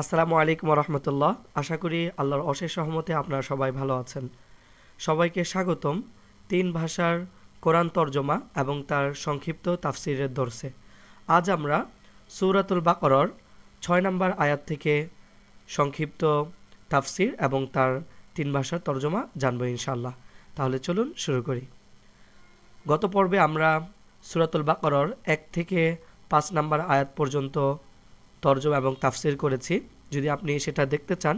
আসসালামু আলাইকুম রহমতুল্লাহ। আশা করি আল্লাহর অশেষ সহমতে আপনারা সবাই ভালো আছেন। সবাইকে স্বাগতম তিন ভাষার কোরআন তর্জমা এবং তার সংক্ষিপ্ত তাফসিরের দর্শে। আজ আমরা সৌরাতুল বাকরর ছয় নম্বর আয়াত থেকে সংক্ষিপ্ত তাফসির এবং তার তিন ভাষার তর্জমা জানব ইনশাল্লাহ তাহলে চলুন শুরু করি। গত পর্বে আমরা সুরাতুল বাকরর এক থেকে পাঁচ নম্বর আয়াত পর্যন্ত তর্জমা এবং তাফসির করেছি যদি আপনি সেটা দেখতে চান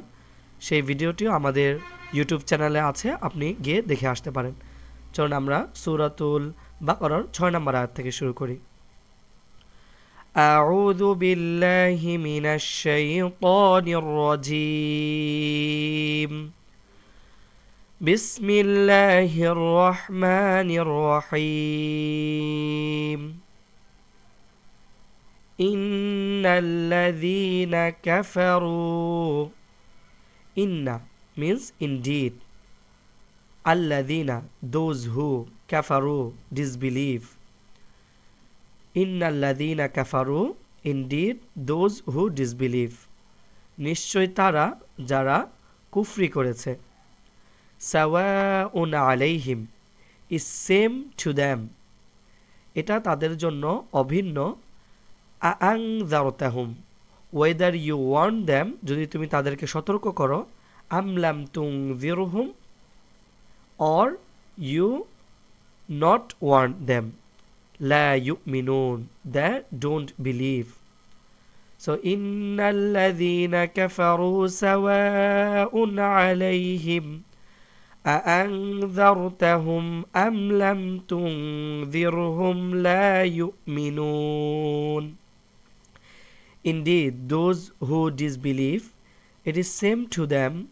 সেই ভিডিওটিও আমাদের ইউটিউব চ্যানেলে আছে আপনি গিয়ে দেখে আসতে পারেন চলুন আমরা সুরাতুল বাকরর ছয় নম্বর আয়াত থেকে শুরু করি أعوذ بالله من الشيطان الرجيم بسم الله الرحمن الرحيم ইন্নাল্লাযীনা কাফারু ইন্না মিন্স ইনডিড আল্লাযীনা দোজ হু কাফারু ডিসবিলিভ ইন্নাল্লাযীনা কাফারু ইনডিড দোজ হু ডিসবিলিভ নিশ্চয় তারা যারা কুফরি করেছে সাওয়াউন আলাইহিম ইজ সেম টু দ্যাম এটা তাদের জন্য অভিন্ন আং জারতাহুম ওয়েদার ইউ ওয়ার্ন দ্যাম যদি তুমি তাদেরকে সতর্ক করো আমলাম তুং জিরুহুম or you not warn them লা ইউ মিনুন they don't believe So إن الذين كفروا سواء عليهم أأنذرتهم أم لم تنذرهم لا يؤمنون Indeed, those who disbelieve, it is same to them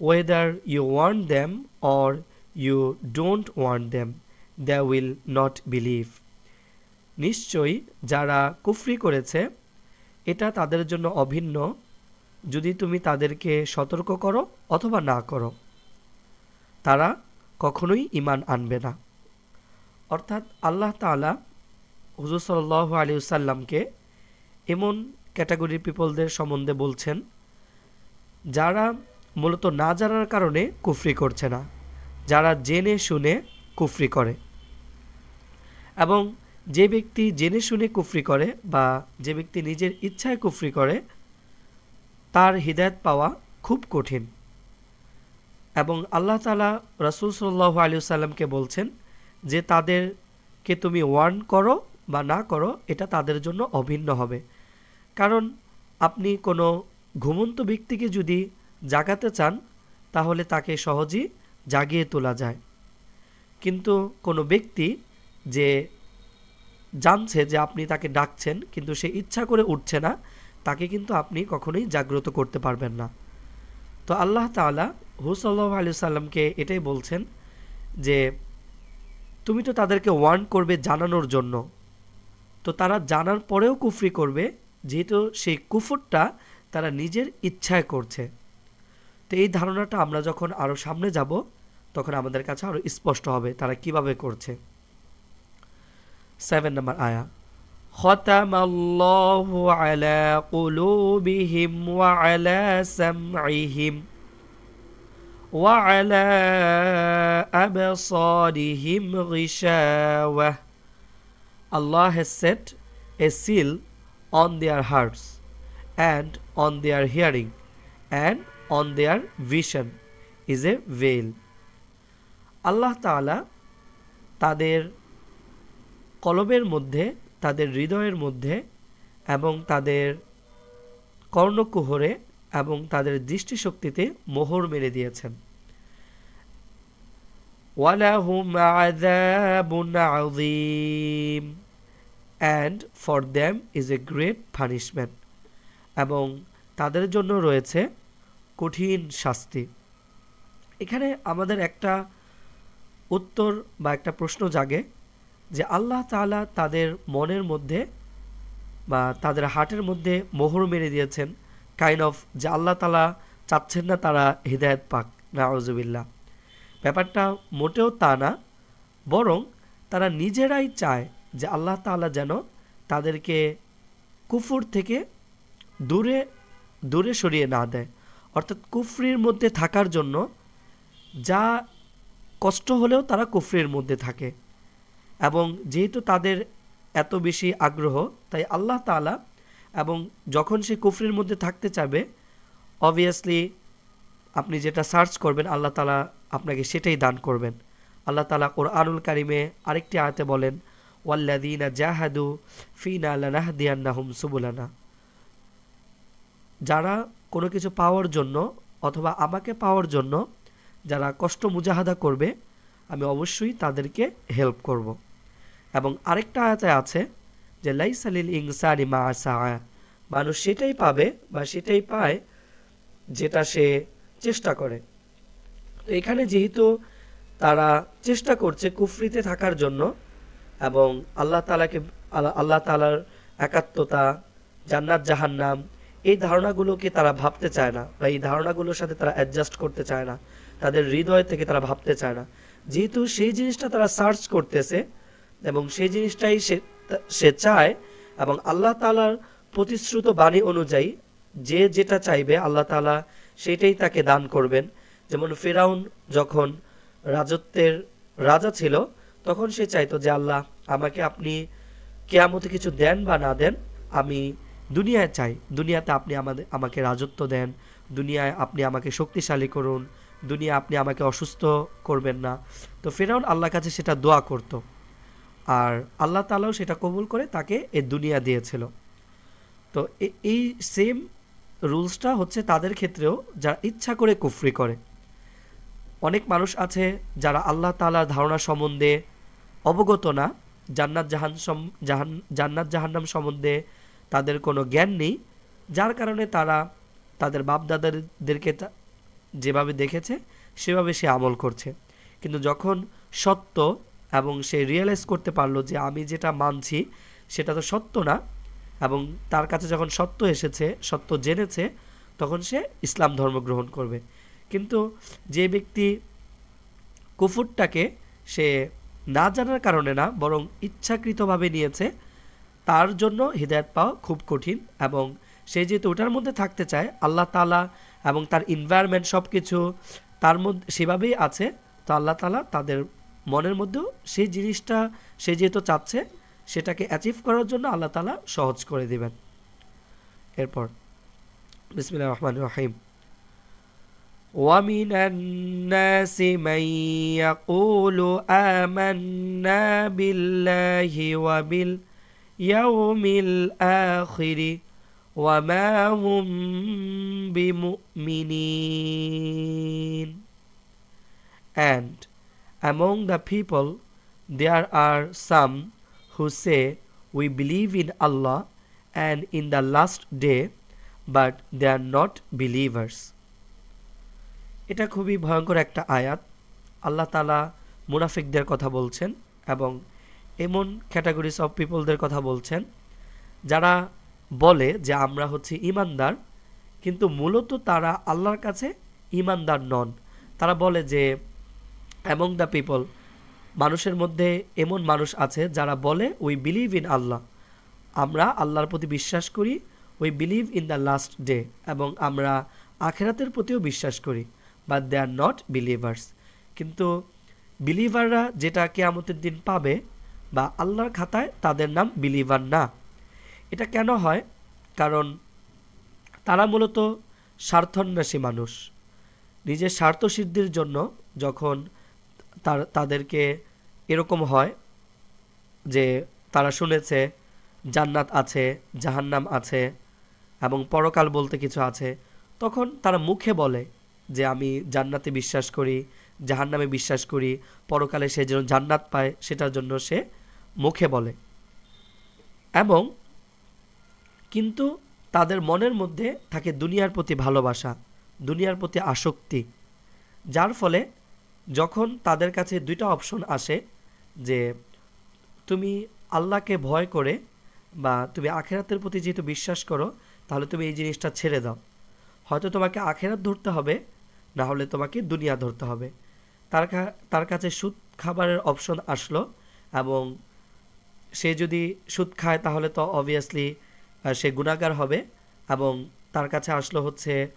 whether you warn them or you don't warn them, they will not believe. নিশ্চয়ই যারা কুফরি করেছে এটা তাদের জন্য অভিন্ন যদি তুমি তাদেরকে সতর্ক করো অথবা না করো তারা কখনোই ইমান আনবে না অর্থাৎ আল্লাহ তালা হুজুর সাল্লাহ আলী সাল্লামকে এমন ক্যাটাগরির পিপলদের সম্বন্ধে বলছেন, যারা মূলত না জানার কারণে কুফরি করছে না, যারা জেনে শুনে কুফরি করে। এবং যে ব্যক্তি জেনে শুনে কুফরি করে বা যে ব্যক্তি নিজের ইচ্ছায় কুফরি করে, তার হৃদায়ত পাওয়া খুব কঠিন। এবং আল্লাহ তালা রসুল সাল্লাহ আলী সাল্লামকে বলছেন যে তাদেরকে তুমি ওয়ার্ন করো বা না করো, এটা তাদের জন্য অভিন্ন হবে। কারণ আপনি কোনো ঘুমন্ত ব্যক্তিকে যদি জাগাতে চান, তাহলে তাকে সহজেই জাগিয়ে তোলা যায়। কিন্তু কোনো ব্যক্তি যে জানছে যে আপনি তাকে ডাকছেন, কিন্তু সে ইচ্ছা করে উঠছে না, তাকে কিন্তু আপনি কখনোই জাগ্রত করতে পারবেন না। তো আল্লাহ তালা হুসাল্লাহ আলু সাল্লামকে এটাই বলছেন যে, তুমি তো তাদেরকে ওয়ার্ন করবে জানানোর জন্য। তো তারা জানার পরেও কুফরি করবে যেহেতু সেই কুফরটা তারা নিজের ইচ্ছায় করছে তো এই ধারণাটা আমরা যখন আরও সামনে যাব তখন আমাদের কাছে আরও স্পষ্ট হবে তারা কিভাবে করছে সেভেন নম্বর আয়া ختم الله على قلوبهم وعلى سمعهم وعلى أبصارهم غشاوة Allah has set a seal on their hearts and on their hearing and on their vision is a veil. আল্লাহ তাআলা তাদের কলবের মধ্যে, তাদের হৃদয়ের মধ্যে এবং তাদের কর্ণকুহরে এবং তাদের দৃষ্টিশক্তিতে মোহর মেরে দিয়েছেন। ওয়ালাহুম আযাবুন আযীম। And for them is a great punishment এবং তাদের জন্য রয়েছে কঠিন শাস্তি। এখানে আমাদের একটা উত্তর বা একটা প্রশ্ন জাগে যে আল্লাহ তালা তাদের মনের মধ্যে বা তাদের হার্টের মধ্যে মোহর মেরে দিয়েছেন কাইন্ড অফ যে আল্লাহ তালা চাচ্ছেন না তারা হৃদায়ত পাক, নাউজুবিল্লাহ। ব্যাপারটা মোটেও তা না, বরং তারা নিজেরাই চায় যে আল্লাহ তাআলা যেন তাদেরকে কুফুর থেকে দূরে দূরে সরিয়ে না দেয়। অর্থাৎ কুফরির মধ্যে থাকার জন্য যা কষ্ট হলেও তারা কুফরির মধ্যে থাকে। এবং যেহেতু তাদের এত বেশি আগ্রহ, তাই আল্লাহ তালা এবং যখন সে কুফরির মধ্যে থাকতে চাবে অবভিয়াসলি আপনি যেটা সার্চ করবেন, আল্লাহ তালা আপনাকে সেটাই দান করবেন। আল্লাহ তালা কোরআনুল কারিমে আরেকটি আয়তে বলেন ওয়াল্লাদিনা জাহাদু ফিনা লানাহদিয়ান্নাহুম সুবুলানা। যারা কোনো কিছু পাওয়ার জন্য অথবা আমাকে পাওয়ার জন্য যারা কষ্ট মুজাহাদা করবে, আমি অবশ্যই তাদেরকে হেল্প করব। এবং আরেকটা আয়াতে আছে যে লাইসালিল ইনসানি মা আসা মানুষ সেটাই পাবে বা সেটাই পায় যেটা সে চেষ্টা করে। তো এখানে যেহেতু তারা চেষ্টা করছে কুফরিতে থাকার জন্য এবং আল্লাহ তালাকে আল্লাহ তালার একাত্মতা, জান্নাত, জাহান্নাম, এই ধারণাগুলোকে তারা ভাবতে চায় না বা এই ধারণাগুলোর সাথে তারা অ্যাডজাস্ট করতে চায় না। তাদের হৃদয় থেকে তারা ভাবতে চায় না। যেহেতু সেই জিনিসটা তারা সার্চ করতেছে এবং সেই জিনিসটাই সে সে চায় এবং আল্লাহ তালার প্রতিশ্রুত বাণী অনুযায়ী যে যেটা চাইবে আল্লাহ তালা সেটাই তাকে দান করবেন। যেমন ফেরাউন যখন রাজত্বের রাজা ছিল তখন সে চাইতো যে, আল্লাহ, আমাকে আপনি কেয়ামতে কিছু দেন বা না দেন, আমি দুনিয়ায় চাই। দুনিয়াতে আপনি আমাদের, আমাকে রাজত্ব দেন। দুনিয়ায় আপনি আমাকে শক্তিশালী করুন। দুনিয়া আপনি আমাকে অসুস্থ করবেন না। তো ফেরাউন আল্লাহর কাছে সেটা দোয়া করত। আর আল্লাহ তালাও সেটা কবুল করে তাকে এ দুনিয়া দিয়েছিল। তো এই সেম রুলসটা হচ্ছে তাদের ক্ষেত্রেও যারা ইচ্ছা করে কুফরি করে। অনেক মানুষ আছে যারা আল্লাহ তালার ধারণা সম্বন্ধে অবগত না, জান্নাত জাহান সম জাহান জান্নাত জাহান্নাম সম্বন্ধে তাদের কোনো জ্ঞান নেই, যার কারণে তারা তাদের বাপদাদাদেরকে যেভাবে দেখেছে, সেভাবে সে আমল করছে। কিন্তু যখন সত্য এবং সে রিয়েলাইজ করতে পারল যে আমি যেটা মানছি, সেটা তো সত্য না, এবং তার কাছে যখন সত্য এসেছে, সত্য জেনেছে, তখন সে ইসলাম ধর্ম গ্রহণ করবে। কিন্তু যে ব্যক্তি কুফুরটাকে সে না জানার কারণে না, বরং ইচ্ছাকৃতভাবে নিয়েছে। তার জন্য হৃদায়ত পাওয়া খুব কঠিন এবং সে যেহেতু ওটার মধ্যে থাকতে চায়, আল্লাহ তালা এবং তার ইনভায়রনমেন্ট সব কিছু তার মধ্যে সেভাবেই আছে, তো আল্লাহ তালা তাদের মনের মধ্যেও সেই জিনিসটা সে যেহেতু চাচ্ছে, সেটাকে অ্যাচিভ করার জন্য আল্লাহ তালা সহজ করে দেবেন। এরপর বিসমিল্লা রহমান রহিম। ومن الناس من يقول آمنا بالله وباليوم الآخر وما هم بمؤمنين And among the people there are some who say, We believe in Allah and in the last day, but they are not believers. এটা খুবই ভয়ঙ্কর একটা আয়াত। আল্লাহ তালা মুনাফিকদের কথা বলছেন এবং এমন ক্যাটাগরিজ অফ পিপলদের কথা বলছেন, যারা বলে যে আমরা হচ্ছে ইমানদার, কিন্তু মূলত তারা আল্লাহর কাছে ইমানদার নন। তারা বলে যে অ্যামং দ্য পিপল মানুষের মধ্যে এমন মানুষ আছে যারা বলে উই বিলিভ ইন আল্লাহ। আমরা আল্লাহর প্রতি বিশ্বাস করি we believe in the last day এবং আমরা আখেরাতের প্রতিও বিশ্বাস করি। But they are not believers কিন্তু বিলিভাররা যেটা কেয়ামতের দিন পাবে বা আল্লাহর খাতায় তাদের নাম বিলিভার না। এটা কেন হয়? কারণ তারা মূলত স্বার্থন্যাসী মানুষ। নিজের স্বার্থ সিদ্ধির জন্য যখন তার, তাদেরকে এরকম হয় যে তারা শুনেছে, জান্নাত আছে, জাহান্নাম আছে এবং পরকাল বলতে কিছু আছে, তখন তারা মুখে বলে যে আমি জান্নাতে বিশ্বাস করি, জাহান্নামে বিশ্বাস করি, পরকালে সে যেন জান্নাত পায়, সেটার জন্য সে মুখে বলে। এবং কিন্তু তাদের মনের মধ্যে থাকে দুনিয়ার প্রতি ভালোবাসা, দুনিয়ার প্রতি আসক্তি, যার ফলে যখন তাদের কাছে দুইটা অপশন আসে যে তুমি আল্লাহকে ভয় করে বা তুমি আখেরাতের প্রতি যেহেতু বিশ্বাস করো, তাহলে তুমি এই জিনিসটা ছেড়ে দাও। হয়তো তোমাকে আখেরাত ধরতে হবে না হলে তোমাকে দুনিয়া ধরতে হবে। তার তার কাছে সুদ খাবারের অপশন আসলো এবং সে যদি সুদ খায় তাহলে তো অবভিয়াসলি সে গুণাগার হবে এবং তার কাছে আসলো হচ্ছে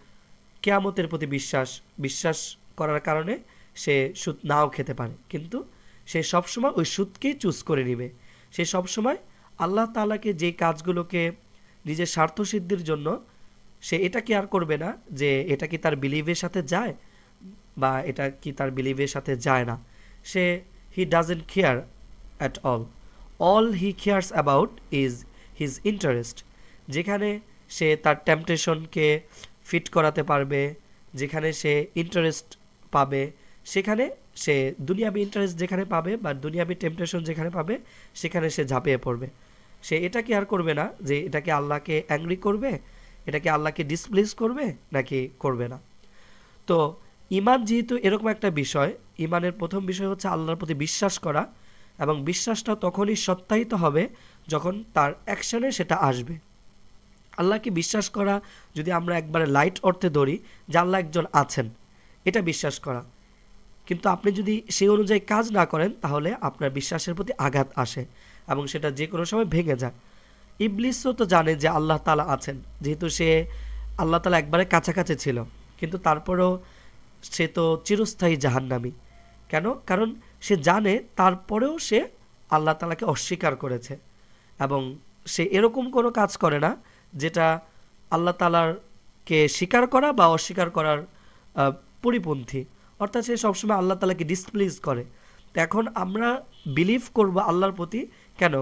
কেয়ামতের প্রতি বিশ্বাস। বিশ্বাস করার কারণে সে সুদ নাও খেতে পারে। কিন্তু সে সবসময় ওই সুদকেই চুজ করে নিবে। সে সবসময় আল্লাহ তালাকে যে কাজগুলোকে নিজের স্বার্থসিদ্ধির জন্য সে এটা কেয়ার করবে না যে এটা কি তার বিলিভের সাথে যায় বা এটা কি তার বিলিভের সাথে যায় না? সে he doesn't care at all all he cares about is his interest যেখানে সে তার টেম্পটেশনকে ফিট করাতে পারবে, যেখানে সে ইন্টারেস্ট পাবে, সেখানে সে দুনিয়াবি ইন্টারেস্ট যেখানে পাবে বা দুনিয়াবি টেম্পটেশন যেখানে পাবে, সেখানে সে ঝাঁপিয়ে পড়বে। সে এটা কি আর করবে না যে এটাকে আল্লাহকে অ্যাংরি করবে এটাকে আল্লাহকে ডিসপ্লেস করবে নাকি করবে না? তো ইমান যেহেতু এরকম একটা বিষয়, ইমানের প্রথম বিষয় হচ্ছে আল্লাহর প্রতি বিশ্বাস করা এবং বিশ্বাসটা তখনই সত্যায়িত হবে যখন তার অ্যাকশনে সেটা আসবে। আল্লাহকে বিশ্বাস করা যদি আমরা একবারে লাইট অর্থে ধরি যে আল্লাহ একজন আছেন, এটা বিশ্বাস করা। কিন্তু আপনি যদি সেই অনুযায়ী কাজ না করেন তাহলে আপনার বিশ্বাসের প্রতি আঘাত আসে এবং সেটা যে কোনো সময় ভেঙে যায়। ইবলিসও তো জানে যে আল্লাহ তালা আছেন। যেহেতু সে আল্লাহ তালা একবারে কাছাকাছি ছিল, কিন্তু তারপরেও সে তো চিরস্থায়ী জাহান্নামি। কেন? কারণ সে জানে তারপরেও সে আল্লাহ তালাকে অস্বীকার করেছে। এবং সে এরকম কোনো কাজ করে না, যেটা আল্লাহ তালারকে স্বীকার করা বা অস্বীকার করার পরিপন্থী। অর্থাৎ সে সবসময় আল্লাহ তালাকে ডিসপ্লিজ করে। তো এখন আমরা বিলিভ করব আল্লাহর প্রতি। কেন?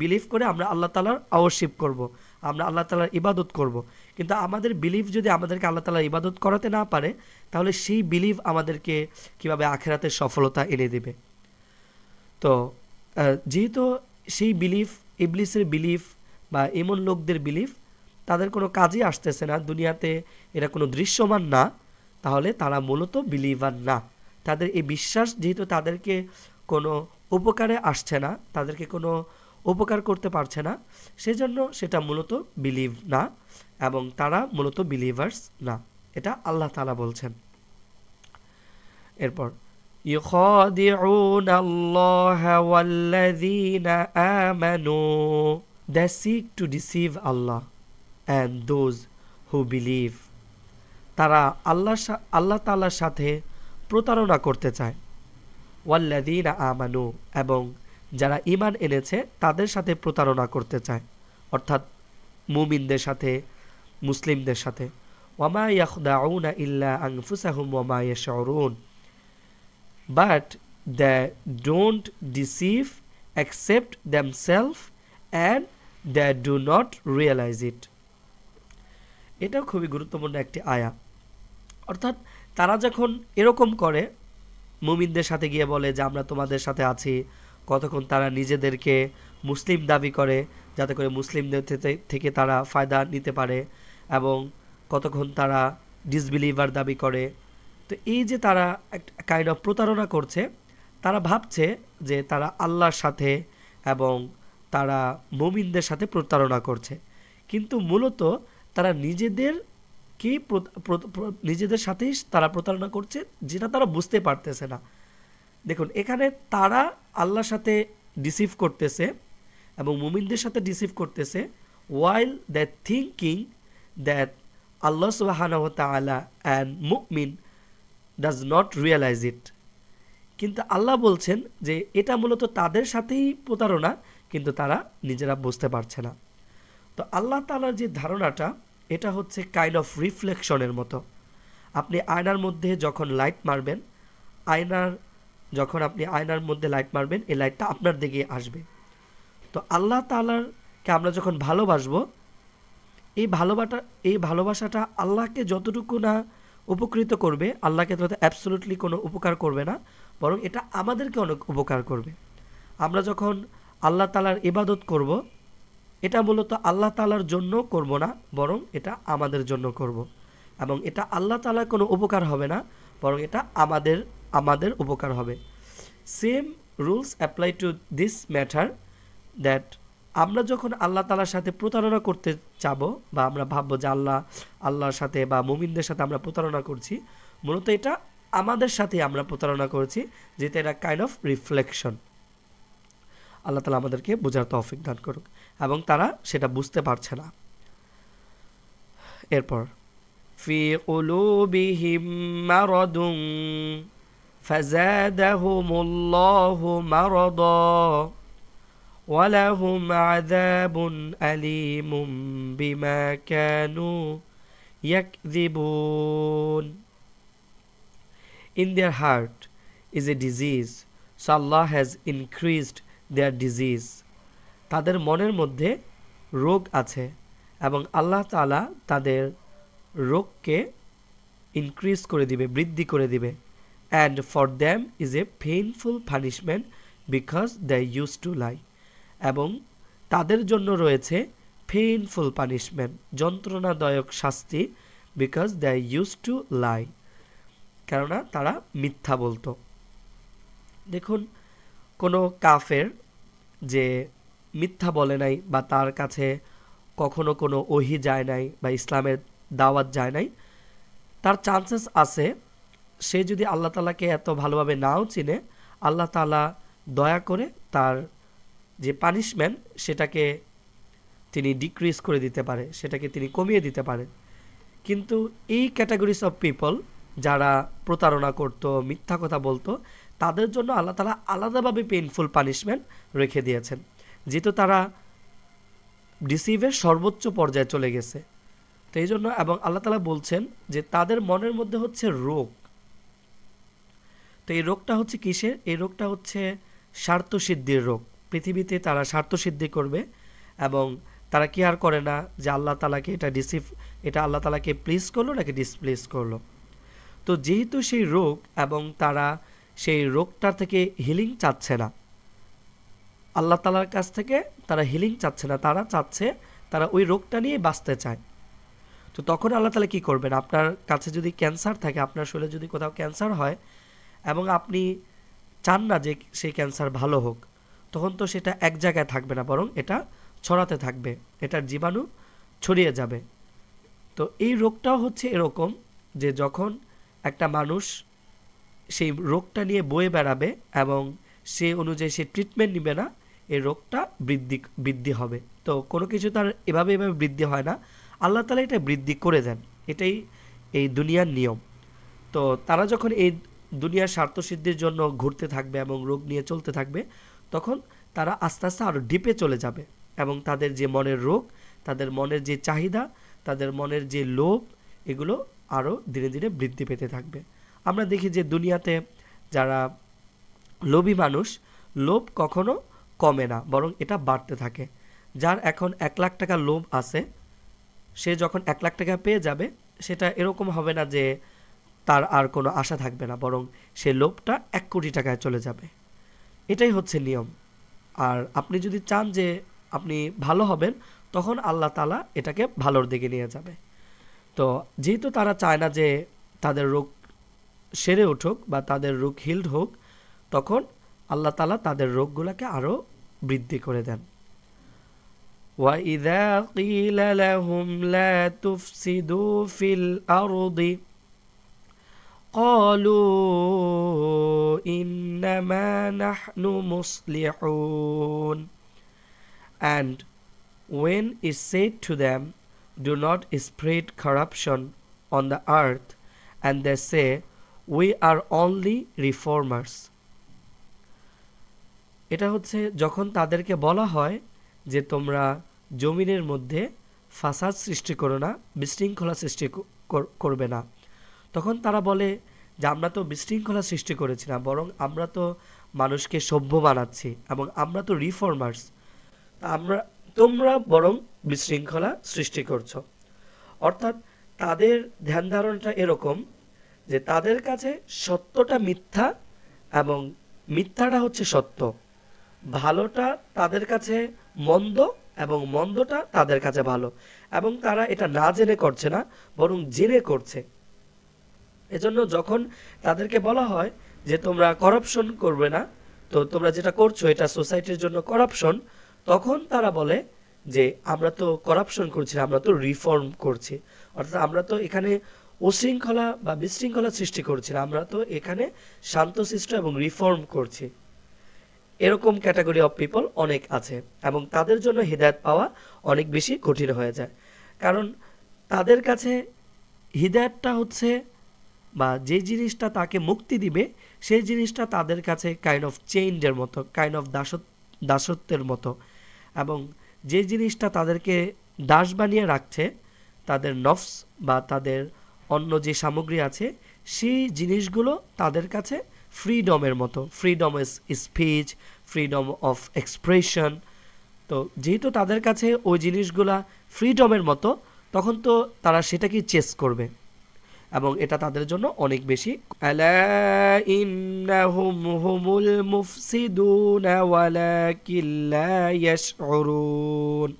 বিলিভ করে আমরা আল্লাহ তালার আওয়ারশিপ করব। আমরা আল্লাহ তালার ইবাদত করব। কিন্তু আমাদের বিলিভ যদি আমাদেরকে আল্লাহ তালার ইবাদত করাতে না পারে, তাহলে সেই বিলিভ আমাদেরকে কীভাবে আখেরাতের সফলতা এনে দেবে তো যেহেতু সেই বিলিফ ইবলিসের বিলিফ বা এমন লোকদের বিলিফ তাদের কোনো কাজই আসতেছে না, দুনিয়াতে এরা কোনো দৃশ্যমান না, তাহলে তারা মূলত বিলিভার না তাদের এই বিশ্বাস যেহেতু তাদেরকে কোনো উপকারে আসছে না, তাদেরকে কোনো উপকার করতে পারছে না সেজন্য সেটা মূলত বিলিভ না এবং তারা মূলত বিলিভার্স না এটা আল্লাহ তালা বলছেন এরপর يخادعون الله والذين آمنوا They seek to deceive Allah and those who believe তারা আল্লাহ আল্লাহ তাল্লার সাথে প্রতারণা করতে চায় ওয়াল্লাদিনা আমানু এবং যারা ইমান এনেছে, তাদের সাথে প্রতারণা করতে চায়। অর্থাৎ মুমিনদের সাথে, মুসলিমদের সাথে। ইয়াখদাউনা ইল্লা ইয়াশউরুন। But they don't deceive, except themselves and they do not realize it. এটাও খুবই গুরুত্বপূর্ণ একটি আয়া। অর্থাৎ তারা যখন এরকম করে, মুমিনদের সাথে গিয়ে বলে যে, আমরা তোমাদের সাথে আছি কতক্ষণ তারা নিজেদেরকে মুসলিম দাবি করে, যাতে করে মুসলিমদের থেকে তারা ফায়দা নিতে পারে এবং কতক্ষণ তারা ডিসবিলিভার দাবি করে। তো এই যে তারা একটা কাইন্ড অফ প্রতারণা করছে, তারা ভাবছে যে তারা আল্লাহর সাথে এবং তারা মমিনদের সাথে প্রতারণা করছে। কিন্তু মূলত তারা নিজেদেরকেই নিজেদের সাথেই তারা প্রতারণা করছে, যেটা তারা বুঝতে পারতেছে না। দেখুন, এখানে তারা আল্লাহর সাথে ডিসিভ করতেছে এবং মুমিনদের সাথে ডিসিভ করতেছে ওয়াইল দ্যাট থিঙ্কিং দ্যাট আল্লাহ সুবাহানা তালা অ্যান্ড মুকমিন ডাজ নট রিয়েলাইজ ইট কিন্তু আল্লাহ বলছেন যে এটা মূলত তাদের সাথেই প্রতারণা, কিন্তু তারা নিজেরা বুঝতে পারছে না। তো আল্লাহ তালার যে ধারণাটা, এটা হচ্ছে কাইন্ড অফ রিফ্লেকশনের মতো। আপনি আয়নার মধ্যে যখন লাইট মারবেন, আয়নার যখন আপনি আয়নার মধ্যে লাইট মারবেন, এই লাইটটা আপনার দিকে আসবে তো আল্লাহ তালারকে আমরা যখন ভালোবাসবো, এই ভালোবাসা এই ভালোবাসাটা আল্লাহকে যতটুকু না উপকৃত করবে, আল্লাহকে তো অ্যাবসোলুটলি কোনো উপকার করবে না, বরং এটা আমাদেরকে অনেক উপকার করবে আমরা যখন আল্লাহ তালার ইবাদত করব, এটা মূলত আল্লাহ তালার জন্য করব না, বরং এটা আমাদের জন্য করব। এবং এটা আল্লাহ তালার কোনো উপকার হবে না, বরং এটা আমাদের আমাদের উপকার হবে same rules apply to this matter that আমরা যখন আল্লাহ তালার সাথে প্রতারণা করতে চাব বা আমরা ভাববো যে আল্লাহ আল্লাহর সাথে বা মুমিনদের সাথে আমরা প্রতারণা করছি মূলত এটা আমাদের সাথে আমরা প্রতারণা করেছি যেটা এটা কাইন্ড অফ রিফ্লেকশন আল্লাহ তালা আমাদেরকে বোঝার তৌফিক দান করুক এবং তারা সেটা বুঝতে পারছে না এরপর ফি قلوبهم مرض فزادهم الله مرضا ولهم عذاب أليم بما كانوا يكذبون In their heart is a disease, so Allah has increased their disease. তাদের মনের মধ্যে রোগ আছে এবং আল্লাহ তাআলা তাদের রোগকে ইনক্রিজ করে দিবে বৃদ্ধি করে দিবে and for them is a painful punishment because they use to lie এবং তাদের জন্য রয়েছে পেইনফুল পানিশমেন্ট যন্ত্রণাদায়ক শাস্তি because they use to lie কেননা তারা মিথ্যা বলতো। দেখুন, কোনো কাফের যে মিথ্যা বলে নাই বা তার কাছে কখনো কোনো ওহি যায় নাই বা ইসলামের দাওয়াত যায় নাই, তার চান্সেস আছে সে যদি আল্লাহ তালাকে এত ভালোভাবে নাও চিনে, আল্লাহ তালা দয়া করে তার যে পানিশমেন্ট সেটাকে তিনি ডিক্রিজ করে দিতে পারে, সেটাকে তিনি কমিয়ে দিতে পারে কিন্তু এই ক্যাটাগরিজ অফ পিপল যারা প্রতারণা করত, মিথ্যা কথা বলতো, তাদের জন্য আল্লাহ তালা আলাদাভাবে পেইনফুল পানিশমেন্ট রেখে দিয়েছেন। যেহেতু তারা ডিসিভের সর্বোচ্চ পর্যায়ে চলে গেছে। তো এই জন্য এবং আল্লাহ তালা বলছেন যে তাদের মনের মধ্যে হচ্ছে রোগ। তো এই রোগটা হচ্ছে কিসের? এই রোগটা হচ্ছে স্বার্থসিদ্ধির রোগ। পৃথিবীতে তারা স্বার্থসিদ্ধি করবে এবং তারা কি আর করে না যে আল্লাহ তালাকে এটা ডিসিভ এটা আল্লাহ তালাকে প্লিজ করল নাকি ডিসপ্লেস করল? তো যেহেতু সেই রোগ এবং তারা সেই রোগটা থেকে হিলিং চাচ্ছে না, আল্লাহ তালার কাছ থেকে তারা হিলিং চাচ্ছে না, তারা চাচ্ছে তারা ওই রোগটা নিয়ে বাঁচতে চায়। তো তখন আল্লাহ তালা কী করবেন? আপনার কাছে যদি ক্যান্সার থাকে, আপনার শরীরে যদি কোথাও ক্যান্সার হয় এবং আপনি চান না যে সেই ক্যান্সার ভালো হোক, তখন তো সেটা এক জায়গায় থাকবে না, বরং এটা ছড়াতে থাকবে, এটার জীবাণু ছড়িয়ে যাবে। তো এই রোগটাও হচ্ছে এরকম যে যখন একটা মানুষ সেই রোগটা নিয়ে বয়ে বেড়াবে এবং সে অনুযায়ী সে ট্রিটমেন্ট নেবে না, এই রোগটা বৃদ্ধি বৃদ্ধি হবে। তো কোনো কিছু তার এভাবে এভাবে বৃদ্ধি হয় না। আল্লাহ তালা এটা বৃদ্ধি করে দেন। এটাই এই দুনিয়ার নিয়ম। তো তারা যখন এই দুনিয়ার স্বার্থসিদ্ধির জন্য ঘুরতে থাকবে এবং রোগ নিয়ে চলতে থাকবে, তখন তারা আস্তে আস্তে আরও ডিপে চলে যাবে এবং তাদের যে মনের রোগ, তাদের মনের যে চাহিদা, তাদের মনের যে লোভ, এগুলো আরও ধীরে ধীরে বৃদ্ধি পেতে থাকবে। আমরা দেখি যে দুনিয়াতে যারা লোভী মানুষ, লোভ কখনো কমে না, বরং এটা বাড়তে থাকে। যার এখন এক লাখ টাকা লোভ আছে, সে যখন এক লাখ টাকা পেয়ে যাবে, সেটা এরকম হবে না যে তার আর কোনো আশা থাকবে না বরং সে লোভটা এক কোটি টাকায় চলে যাবে এটাই হচ্ছে নিয়ম আর আপনি যদি চান যে আপনি ভালো হবেন তখন আল্লাহ তালা এটাকে ভালোর দিকে নিয়ে যাবে তো যেহেতু তারা চায় না যে তাদের রোগ সেরে উঠুক বা তাদের রোগ হিল্ড হোক তখন আল্লাহ তালা তাদের রোগগুলোকে আরও বৃদ্ধি করে দেন وإذا قيل لهم لا تفسدوا في الأرض قالوا إنما نحن مصلحون And when is said to them, Do not spread corruption on the earth, and they say, We are only reformers. এটা হচ্ছে যখন তাদেরকে বলা হয় যে তোমরা জমিনের মধ্যে ফাসাদ সৃষ্টি করো না বিশৃঙ্খলা সৃষ্টি করবে না তখন তারা বলে যে, আমরা তো বিশৃঙ্খলা সৃষ্টি করেছি না, বরং আমরা তো মানুষকে সভ্য বানাচ্ছি এবং আমরা তো রিফর্মার্স আমরা, তোমরা বরং বিশৃঙ্খলা সৃষ্টি করছ। অর্থাৎ তাদের ধ্যান ধারণটা এরকম যে, তাদের কাছে সত্যটা মিথ্যা এবং মিথ্যাটা হচ্ছে সত্য। ভালোটা তাদের কাছে মন্দ এবং মন্দটা তাদের কাছে ভালো। এবং তারা এটা না জেনে করছে না, বরং জেনে করছে। এজন্য যখন তাদেরকে বলা হয় যে তোমরা করাপশন করবে না, তো তোমরা যেটা করছ এটা সোসাইটির জন্য করাপশন তখন তারা বলে যে আমরা তো করাপশন করছি আমরা তো রিফর্ম করছি। অর্থাৎ আমরা তো এখানে উশৃঙ্খলা বা বিশৃঙ্খলা সৃষ্টি করছি না, আমরা তো এখানে শান্ত শান্তশিষ্ট এবং রিফর্ম করছি। এরকম ক্যাটাগরি অফ পিপল অনেক আছে এবং তাদের জন্য হৃদায়ত পাওয়া অনেক বেশি কঠিন হয়ে যায়। কারণ তাদের কাছে হৃদয়টা হচ্ছে বা যে জিনিসটা তাকে মুক্তি দিবে, সেই জিনিসটা তাদের কাছে কাইন্ড অফ চেঞ্জের মতো কাইন্ড অফ দাসত, দাসত্বের মতো। এবং যে জিনিসটা তাদেরকে দাস বানিয়ে রাখছে, তাদের নফস বা তাদের অন্য যে সামগ্রী আছে, সেই জিনিসগুলো তাদের কাছে ফ্রিডমের মতো। Freedom speech freedom of expression তো যেহেতু তাদের কাছে ওই জিনিসগুলা ফ্রিডমের মতো, তখন তো তারা সেটাকেই চেস করবে। এবং এটা তাদের জন্য অনেক বেশি। আলা ইন্নাহুম হুমুল মুফসিদুন ওয়ালাকিন লা ইয়াশউরুন।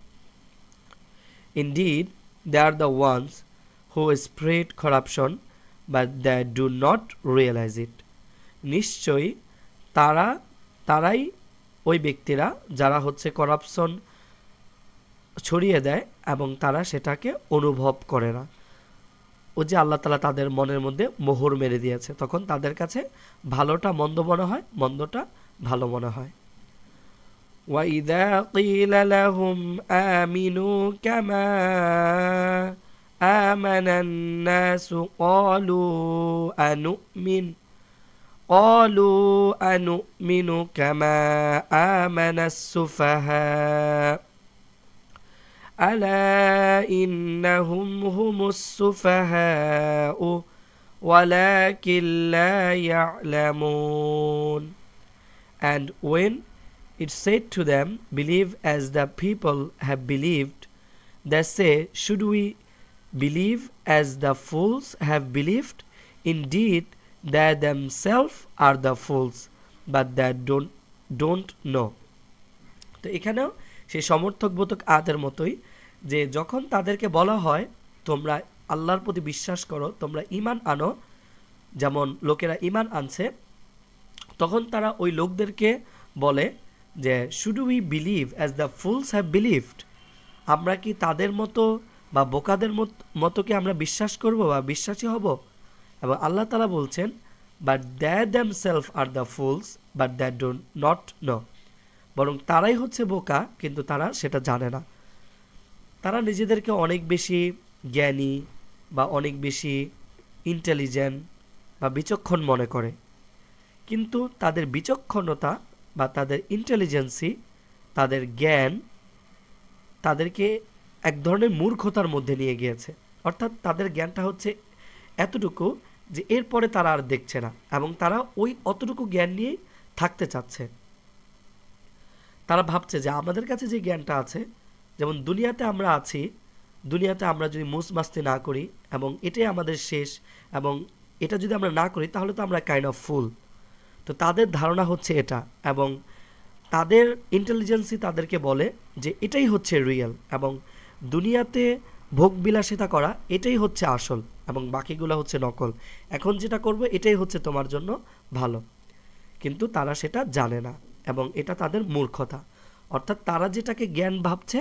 Indeed, they are the ones who spread. নিশ্চয়ই তারা তারাই ওই ব্যক্তিরা যারা হচ্ছে করাপশন ছড়িয়ে দেয় এবং তারা সেটাকে অনুভব করে না। ও যে আল্লাহ তালা তাদের মনের মধ্যে মোহর মেরে দিয়েছে তখন তাদের কাছে ভালোটা মন্দ মনে হয় মন্দটা ভালো মনে হয় وإذا قيل لهم آمنوا كما آمن الناس قالوا أنؤمن قالوا أنؤمن كما آمن السفهاء ألا إنهم هم السفهاء ولكن لا يعلمون And when it said to them, Believe as the people have believed, they say, Should we believe as the fools have believed? Indeed, they themselves are the fools, but they don't, don't know. তো এখানেও সেই সমর্থক বোধক আদের মতোই যে যখন তাদেরকে বলা হয়, তোমরা আল্লাহর প্রতি বিশ্বাস করো, তোমরা ইমান আনো। যেমন লোকেরা ইমান আনছে, তখন তারা ওই লোকদেরকে বলে যে should we believe as the fools have believed আমরা কি তাদের মতো বা বোকাদের মতো কি আমরা বিশ্বাস করব বা বিশ্বাসী হব? এবং আল্লাহ তালা বলছেন but they them self are the fools but that don't not know বরং তারাই হচ্ছে বোকা, কিন্তু তারা সেটা জানে না। তারা নিজেদেরকে অনেক বেশি জ্ঞানী বা অনেক বেশি ইন্টেলিজেন্ট বা বিচক্ষণ মনে করে। কিন্তু তাদের বিচক্ষণতা বা তাদের ইন্টেলিজেন্সি তাদের জ্ঞান তাদেরকে এক ধরনের মূর্খতার মধ্যে নিয়ে গিয়েছে। অর্থাৎ তাদের জ্ঞানটা হচ্ছে এতটুকু যে এরপরে তারা আর দেখছে না এবং তারা ওই অতটুকু জ্ঞান নিয়েই থাকতে চাচ্ছে। তারা ভাবছে যে আমাদের কাছে যে জ্ঞানটা আছে, যেমন দুনিয়াতে আমরা আছি, দুনিয়াতে আমরা যদি মুস মাস্তি না করি এবং এটাই আমাদের শেষ এবং এটা যদি আমরা না করি, তাহলে তো আমরা কাইন্ড অফ ফুল তো তাদের ধারণা হচ্ছে এটা এবং তাদের ইন্টেলিজেন্সি তাদেরকে বলে যে এটাই হচ্ছে রিয়েল এবং দুনিয়াতে ভোগ বিলাসিতা করা এটাই হচ্ছে আসল এবং বাকিগুলো হচ্ছে নকল। এখন যেটা করবে এটাই হচ্ছে তোমার জন্য ভালো। কিন্তু তারা সেটা জানে না। এবং এটা তাদের মূর্খতা অর্থাৎ তারা যেটাকে জ্ঞান ভাবছে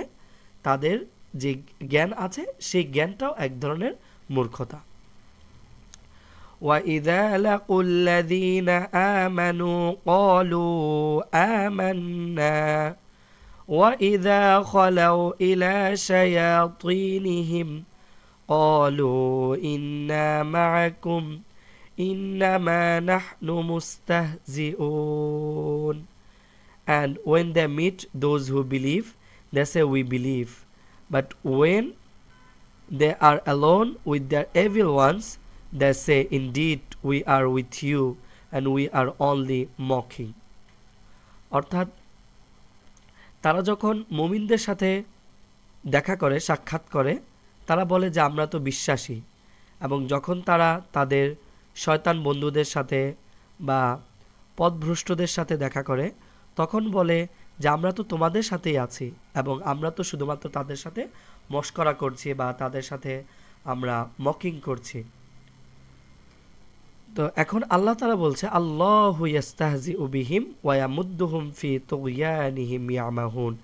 তাদের যে জ্ঞান আছে সেই জ্ঞানটাও এক ধরনের মূর্খতা وإذا لقوا الذين آمنوا قالوا آمنا وإذا خلوا إلى شياطينهم قالوا إنا معكم إنما نحن مستهزئون And when they meet those who believe, they say, We believe. But when they are alone with their evil ones, they say, Indeed, we are with you, and we are only mocking. অর্থাৎ তারা যখন মুমিনদের সাথে দেখা করে সাক্ষাৎ করে তারা বলে যে আমরা তো বিশ্বাসী এবং যখন তারা তাদের শয়তান বন্ধুদের সাথে বা পথভ্রষ্টদের সাথে দেখা করে তখন বলে যে, আমরা তো তোমাদের সাথেই আছি এবং আমরা তো শুধুমাত্র তাদের সাথে মস্করা করছি বা তাদের সাথে আমরা মকিং করছি। তো এখন আল্লাহ তালা বলছে, আল্লাহ উবিহিম ইয়ামাহুন।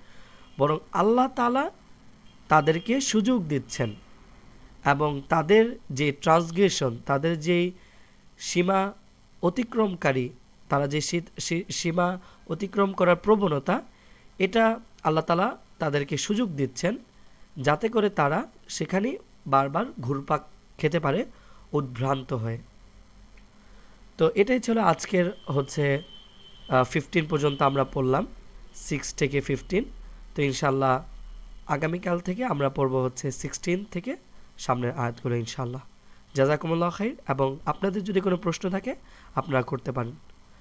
বরং আল্লাহ তালা তাদেরকে সুযোগ দিচ্ছেন এবং তাদের যে ট্রান্সগ্রেশন, তাদের যে সীমা অতিক্রমকারী তারা যে সীমা অতিক্রম করার প্রবণতা, এটা আল্লাহ তালা তাদেরকে সুযোগ দিচ্ছেন যাতে করে তারা সেখানে বারবার ঘুরপাক খেতে পারে, উদ্ভ্রান্ত হয়ে। তো এটাই ছিল আজকের হচ্ছে ফিফটিন পর্যন্ত আমরা পড়লাম সিক্স থেকে ফিফটিন তো ইনশাল্লাহ আগামীকাল থেকে আমরা পড়ব হচ্ছে সিক্সটিন থেকে সামনের আয়াতগুলো ইনশাল্লাহ জাজাকুমুল্লাহ খাই এবং আপনাদের যদি কোনো প্রশ্ন থাকে, আপনারা করতে পারেন।